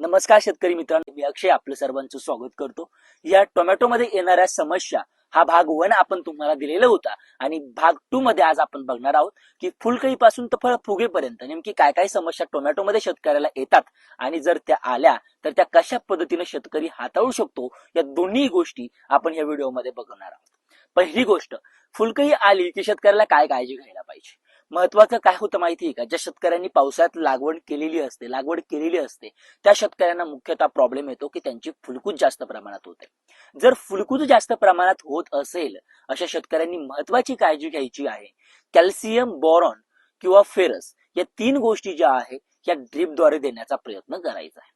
नमस्कार शेतकरी मित्रांनो मी अक्षय आपलं सर्वांचं स्वागत करतो. या टोमॅटोमध्ये येणाऱ्या समस्या हा भाग वन आपण तुम्हाला दिलेला होता आणि भाग टू मध्ये आज आपण बघणार आहोत की फुलकळीपासून तर फळ फुगेपर्यंत नेमकी काय काय समस्या टोमॅटोमध्ये शेतकऱ्याला येतात आणि जर त्या आल्या तर त्या कशा पद्धतीने शेतकरी हाताळू शकतो या दोन्ही गोष्टी आपण या व्हिडिओमध्ये बघणार आहोत. पहिली गोष्ट फुलकळी आली की शेतकऱ्याला काय काळजी घ्यायला पाहिजे? महत्वाचं काय होतं माहितीये का? ज्या शेतकऱ्यांनी पावसाळ्यात लागवड केलेली असते लागवड केलेली असते त्या शेतकऱ्यांना मुख्यतः प्रॉब्लेम येतो की त्यांची फुलकूज जास्त प्रमाणात होते. जर फुलकूज जास्त प्रमाणात होत असेल अशा शेतकऱ्यांनी महत्वाची काळजी घ्यायची आहे. कॅल्शियम बोरॉन किंवा फेरस या तीन गोष्टी ज्या आहेत या ड्रीपद्वारे देण्याचा प्रयत्न करायचा आहे.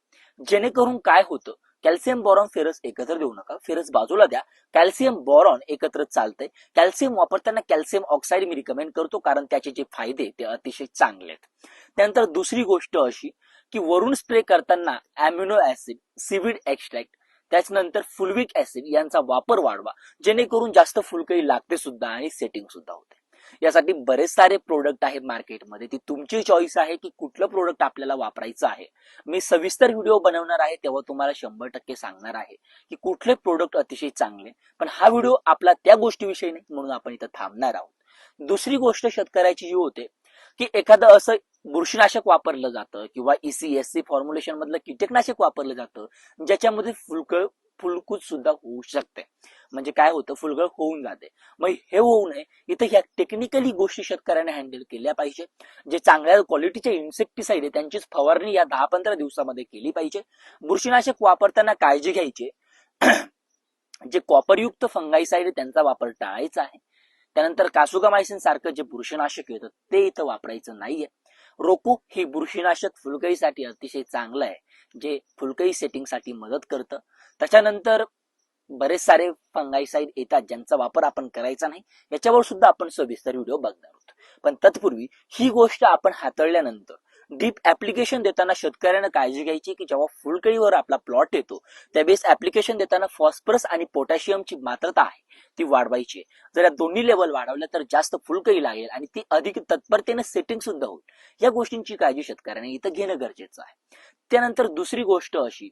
जेणेकरून काय होतं? कॅल्शियम बोरॉन फेरस एकत्र देऊ नका फेरस बाजूला द्या. कॅल्शियम बोरॉन एकत्र चालतंय. कॅल्शियम वापरताना कॅल्शियम ऑक्साईड मी रिकमेंड करतो कारण त्याचे जे फायदे ते अतिशय चांगले आहेत. त्यानंतर दुसरी गोष्ट अशी की वरून स्प्रे करताना अॅम्युनो ऍसिड सिविड एक्स्ट्रॅक्ट त्याच्यानंतर फुलविक ऍसिड यांचा वापर वाढवा. जेणेकरून जास्त फुलकळी लागते सुद्धा आणि सेटिंग सुद्धा होते. यासाठी बरेच सारे प्रोडक्ट आहेत मार्केटमध्ये ती तुमची चॉईस आहे की कुठलं प्रोडक्ट आपल्याला वापरायचं आहे. मी सविस्तर व्हिडिओ बनवणार आहे तेव्हा तुम्हाला शंभर टक्के सांगणार आहे की कुठले प्रोडक्ट अतिशय चांगले. पण हा व्हिडिओ आपला त्या गोष्टीविषयी नाही म्हणून आपण इथं थांबणार आहोत. दुसरी गोष्ट शेतकऱ्याची जी होते की एखादं असं बुरशीनाशक वापरलं जातं किंवा ईसीएससी फॉर्म्युलेशन मधलं कीटकनाशक वापरलं जातं ज्याच्यामध्ये फुलकळ फुलकूच सुद्धा होऊ शकते. म्हणजे काय होतं फुलगळ होऊन जाते. मग हे होऊ नये. इथं ह्या टेक्निकली गोष्टी शेतकऱ्याने हँडल केल्या पाहिजे. जे चांगल्या क्वालिटीचे इन्सेक्टिसाइड आहे त्यांचीच फवारणी या दहा पंधरा दिवसामध्ये केली पाहिजे. बुरशीनाशक वापरताना काळजी घ्यायची. जे कॉपरयुक्त फंगाईसाईड आहे त्यांचा वापर टाळायचा आहे. त्यानंतर कासुगामायसिन सारखं जे बुरशीनाशक येतं ते इथं वापरायचं नाहीये. रोको हे बुरशीनाशक फुलकळीसाठी अतिशय चांगलं आहे. जे फुलकळी सेटिंगसाठी मदत करतं. त्याच्यानंतर बरेच सारे फंगाईसाईड येतात ज्यांचा वापर आपण करायचा नाही. याच्यावर सुद्धा आपण सविस्तर व्हिडिओ बघणार आहोत. पण तत्पूर्वी ही गोष्ट आपण हाताळल्यानंतर डीप ऍप्लिकेशन देताना शेतकऱ्यांना काळजी घ्यायची की जेव्हा फुलकळीवर आपला प्लॉट येतो त्यावेळेस ऍप्लिकेशन देताना फॉस्फरस आणि पोटॅशियमची मात्रता आहे ती वाढवायची आहे. जर या दोन्ही लेवल वाढवल्या तर जास्त फुलकळी लागेल आणि ती अधिक तत्परतेने सेटिंग सुद्धा होईल. या गोष्टींची काळजी शेतकऱ्यांनी इथं घेणं गरजेचं आहे. त्यानंतर दुसरी गोष्ट अशी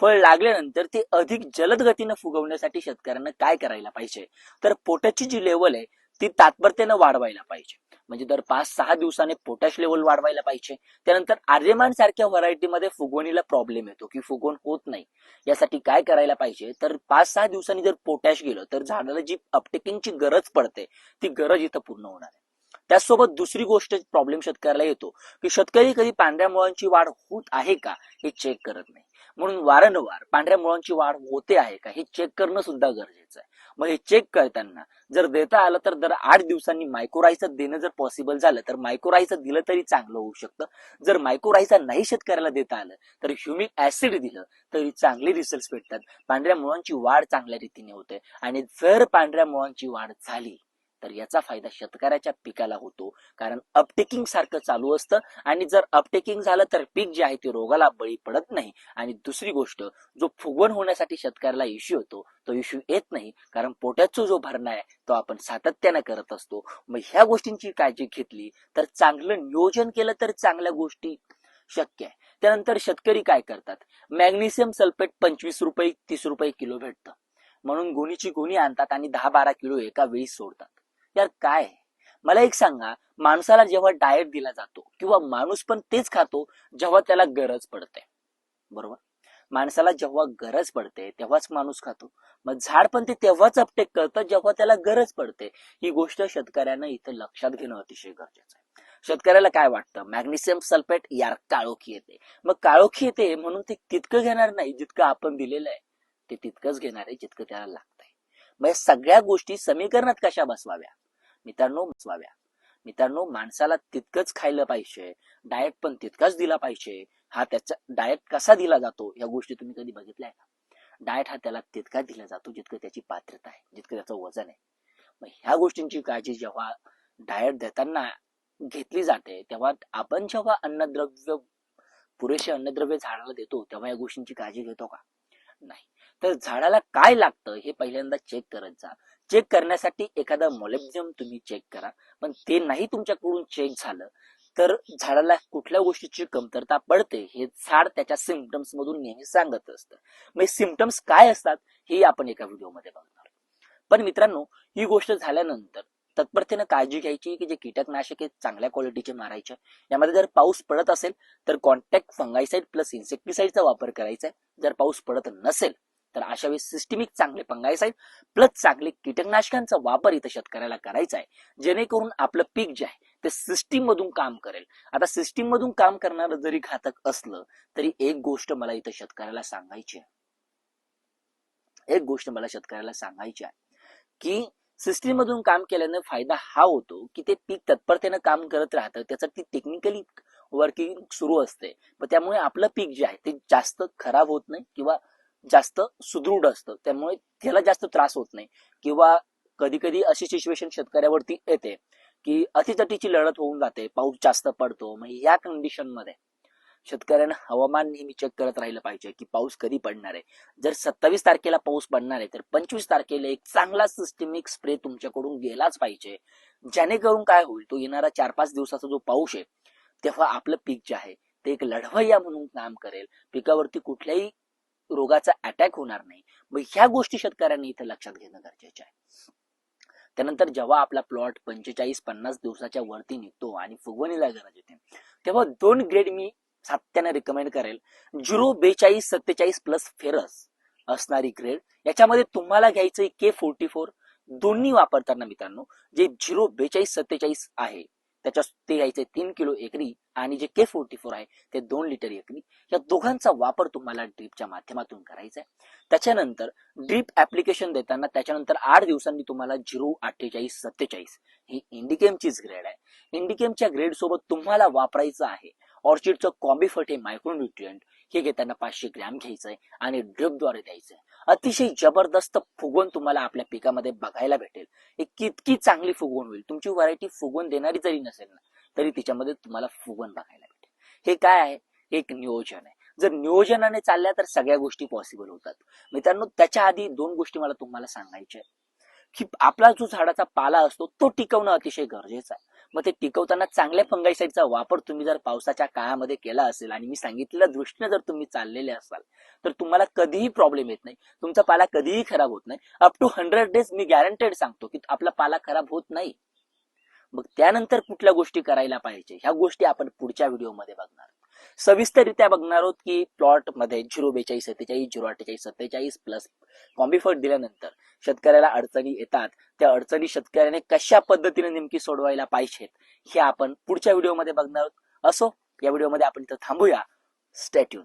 फळ लागल्यानंतर ते अधिक जलद गतीनं फुगवण्यासाठी शेतकऱ्यांना काय करायला पाहिजे? तर पोटॅशची जी लेवल आहे ती तात्परतेनं वाढवायला पाहिजे. म्हणजे दर पाच सहा दिवसाने पोटॅश लेवल वाढवायला पाहिजे. त्यानंतर आर्यमान सारख्या व्हरायटीमध्ये फुगवणीला प्रॉब्लेम येतो की फुगवण होत नाही. यासाठी काय करायला पाहिजे? तर पाच सहा दिवसांनी जर पोटॅश गेलं तर झाडाला जी अपटेकिंगची गरज पडते ती गरज इथं पूर्ण होणार आहे. त्याचसोबत दुसरी गोष्ट प्रॉब्लेम शेतकऱ्याला येतो की शेतकरी कधी पांढऱ्या मुळांची वाढ होत आहे का हे चेक करत नाही. म्हणून वारंवार पांढऱ्या मुळांची वाढ होते आहे का हे चेक करणं सुद्धा गरजेचं आहे. मग हे चेक करताना जर देता आलं तर दर आठ दिवसांनी मायक्रोराईचं देणं जर पॉसिबल झालं तर मायक्रोराईचं दिलं तरी चांगलं होऊ शकतं. जर मायक्रोराईचा नाही शेतकऱ्याला देता आलं तर ह्युमिक ऍसिड दिलं तरी चांगले रिझल्ट भेटतात. पांढऱ्या मुळांची वाढ चांगल्या रीतीने होते. आणि जर पांढऱ्या मुळांची वाढ झाली तर याचा फायदा शेतकऱ्याच्या पिकाला होतो. कारण अपटेकिंग सारखं चालू असतं आणि जर अपटेकिंग झालं तर पीक जे आहे ते रोगाला बळी पडत नाही. आणि दुसरी गोष्ट जो फुगवण होण्यासाठी शेतकऱ्याला इश्यू होतो तो इश्यू येत नाही. कारण पोट्याचा जो भरणा आहे तो आपण सातत्यानं करत असतो. मग ह्या गोष्टींची काळजी घेतली तर चांगलं नियोजन केलं तर चांगल्या गोष्टी शक्य आहे. त्यानंतर शेतकरी काय करतात? मॅग्नेशियम सल्फेट पंचवीस रुपये तीस रुपये किलो भेटतं. म्हणून गोणीची गोणी आणतात आणि दहा बारा किलो एका वेळी सोडतात. यार काय मला एक सांगा माणसाला जेव्हा डाएट दिला जातो किंवा माणूस पण तेच खातो जेव्हा त्याला गरज पडते. बरोबर? माणसाला जेव्हा गरज पडते तेव्हाच माणूस खातो. मग झाड पण ते तेव्हाच अपटेक करतं जेव्हा त्याला गरज पडते. ही गोष्ट शेतकऱ्यांना इथं लक्षात घेणं अतिशय गरजेचं आहे. शेतकऱ्याला काय वाटतं? मॅग्नेशियम सल्फेट यार काळोखी येते. मग काळोखी येते म्हणून ते तितकं घेणार नाही जितकं आपण दिलेलं आहे. ते तितकंच घेणार आहे जितकं त्याला लागतंय. मग या सगळ्या गोष्टी समीकरणात कशा बसवाव्या? मित्रांनो बसवाव्या मित्रांनो माणसाला तितकंच खायला पाहिजे डाएट पण तितकाच दिला पाहिजे हा त्याचा डाएट कसा दिला जातो या गोष्टी तुम्ही कधी बघितल्या का? डाएट हा त्याला तितका दिला जातो जितकं त्याची पात्रता आहे जितकं त्याचं वजन आहे. मग ह्या गोष्टींची काळजी जेव्हा डाएट देताना घेतली जाते तेव्हा आपण जेव्हा अन्नद्रव्य पुरेसे अन्नद्रव्य झाडाला देतो तेव्हा या गोष्टींची काळजी घेतो का? नाही. तर झाडाला काय लागतं हे पहिल्यांदा चेक करत जा. चेक करण्यासाठी एखादा मॉलिब्झियम तुम्ही चेक करा. पण ते नाही तुमच्याकडून चेक झालं तर झाडाला कुठल्या गोष्टीची कमतरता पडते हे झाड त्याच्या सिमटम्स मधून नेहमी सांगत असतं. म्हणजे सिमटम्स काय असतात हे आपण एका व्हिडिओमध्ये बघणार. पण मित्रांनो ही गोष्ट झाल्यानंतर तत्परतेनं काळजी घ्यायची की जे कीटकनाशक आहेत चांगल्या क्वालिटीचे मारायचे. यामध्ये जर पाऊस पडत असेल तर कॉन्टॅक्ट फंगाईसाईड प्लस इन्सेक्टिसाईडचा वापर करायचा आहे. जर पाऊस पडत नसेल तर अशा वेळी सिस्टमिक चांगले फंगाईसाईड प्लस चांगले कीटकनाशकांचा वापर इथं शेतकऱ्याला करायचा आहे. जेणेकरून आपलं पीक जे आहे ते सिस्टीम मधून काम करेल. आता सिस्टीम मधून काम करणारं जरी घातक असलं तरी एक गोष्ट मला इथं शेतकऱ्याला सांगायची आहे. एक गोष्ट मला शेतकऱ्याला सांगायची आहे की सिस्टीम मधून काम केल्याने फायदा हा होतो की ते पीक तत्परतेनं काम करत राहतं. त्याचं ती टेक्निकली वर्किंग सुरू असते. त्यामुळे आपलं पीक जे आहे ते जास्त खराब होत नाही किंवा जास्त सुदृढ असतं. त्यामुळे त्याला जास्त त्रास होत नाही. किंवा कधी कधी अशी सिच्युएशन शेतकऱ्यावरती येते की अतितटीची लढत होऊन जाते. पाऊस जास्त पडतो. मग या कंडिशनमध्ये शेतकऱ्यानं हवामान नेहमी चेक करत राहिलं पाहिजे की पाऊस कधी पडणार आहे. जर सत्तावीस तारखेला पाऊस पडणार आहे तर पंचवीस तारखेला एक चांगला सिस्टमिक स्प्रे तुमच्याकडून गेलाच पाहिजे. जेणेकरून काय होईल तो येणारा चार पाच दिवसाचा जो पाऊस आहे तेव्हा आपलं पीक जे आहे ते एक लढवय्या म्हणून काम करेल. पिकावरती कुठल्याही रोगाचा अटॅक होणार नाही. मग ह्या गोष्टी शेतकऱ्यांनी इथं लक्षात घेणं गरजेचं आहे. त्यानंतर जेव्हा आपला प्लॉट पंचेचाळीस पन्नास दिवसाच्या वरती निघतो आणि फुगवणीला गरज येते तेव्हा दोन ग्रेड मी सातत्याने रिकमेंड करेल. झिरो बेचाळीस सत्तेचाळीस प्लस फेरस असणारी ग्रेड याच्यामध्ये तुम्हाला घ्यायचं के फोर्टी फोर दोन्ही वापरताना मित्रांनो जे झिरो बेचाळीस सत्तेचाळीस आहे त्याच्या ते घ्यायचे तीन किलो एकरी आणि जे के फोर्टी फोर आहे ते दोन लिटर एकरी या दोघांचा वापर तुम्हाला ड्रीपच्या माध्यमातून करायचा आहे. त्याच्यानंतर ड्रीप ऍप्लिकेशन देताना त्याच्यानंतर आठ दिवसांनी तुम्हाला झिरो अठ्ठेचाळीस सत्तेचाळीस ही इंडिकेमचीच ग्रेड आहे. इंडिकेमच्या ग्रेड सोबत तुम्हाला वापरायचं आहे. ऑर्चिडचं कॉम्बिफट हे मायक्रोन्युट्रियंट हे घेताना पाचशे ग्रॅम घ्यायचंय आणि ड्रिपद्वारे द्यायचंय. अतिशय जबरदस्त फुगवण तुम्हाला आपल्या पिकामध्ये बघायला भेटेल. एक कितकी चांगली फुगवण होईल. तुमची व्हरायटी फुगवण देणारी जरी नसेल ना तरी तिच्यामध्ये तुम्हाला फुगवण बघायला भेटेल. हे काय आहे? एक नियोजन आहे. जर नियोजनाने चालल्या तर सगळ्या गोष्टी पॉसिबल होतात. मित्रांनो त्याच्या आधी दोन गोष्टी मला तुम्हाला सांगायच्या आहेत. की आपला जो झाडाचा पाला असतो तो टिकवणं अतिशय गरजेचं आहे. मग ते टिकवताना चांगल्या फंगाईसाईडचा वापर तुम्ही जर पावसाच्या काळामध्ये केला असेल आणि मी सांगितलेल्या दृष्टीने जर तुम्ही चाललेले असाल तर तुम्हाला कधीही प्रॉब्लेम येत नाही. तुमचा पाला कधीही खराब होत नाही. अप टू हंड्रेड डेज मी गॅरंटेड सांगतो की आपला पाला खराब होत नाही. मग त्यानंतर कुठल्या गोष्टी करायला पाहिजे? ह्या गोष्टी आपण पुढच्या व्हिडिओमध्ये बघणार. आहोत. सविस्तररित्या बघणार आहोत की प्लॉटमध्ये झिरो बेचाळीस सत्तेचाळीस झिरो अठ्ठेचाळीस सत्तेचाळीस प्लस कॉम्बिफर्ट दिल्यानंतर शेतकऱ्याला अडचणी येतात. त्या अडचणी शेतकऱ्याने कशा पद्धतीने नेमकी सोडवायला पाहिजेत हे आपण पुढच्या व्हिडिओमध्ये बघणार आहोत. असो या व्हिडिओमध्ये आपण इथं थांबूया. स्टॅट्यूड